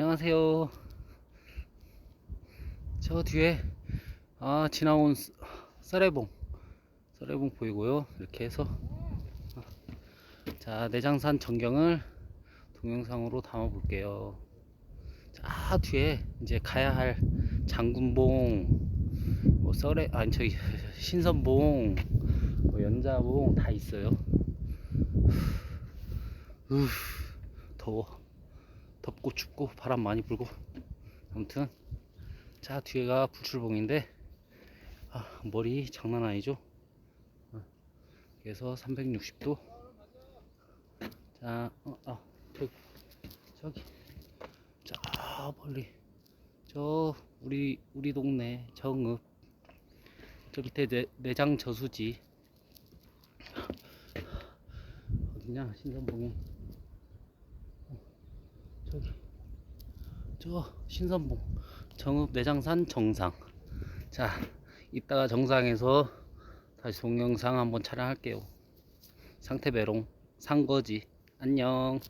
안녕하세요. 저 뒤에 아 지나온 쓰- 썰해봉 썰해봉 보이고요. 이렇게 해서 아, 자 내장산 전경을 동영상으로 담아 볼게요. 자 뒤에 이제 가야 할 장군봉 뭐 썰해 아니 저기 신선봉 뭐 연자봉 다 있어요. 후, 더워. 덥고 춥고 바람 많이 불고. 아무튼 자 뒤에가 불출봉인데 아, 머리 장난 아니죠? 어, 그래서 360도. 자 어, 아, 저기 저기. 저 멀리. 저 우리 우리 동네 정읍. 저 밑에 내, 내장 저수지. 어디냐 신선봉이 저 신선봉. 정읍 내장산 정상. 자 이따가 정상에서 다시 동영상 한번 촬영할게요. 상태 메롱 산거지. 안녕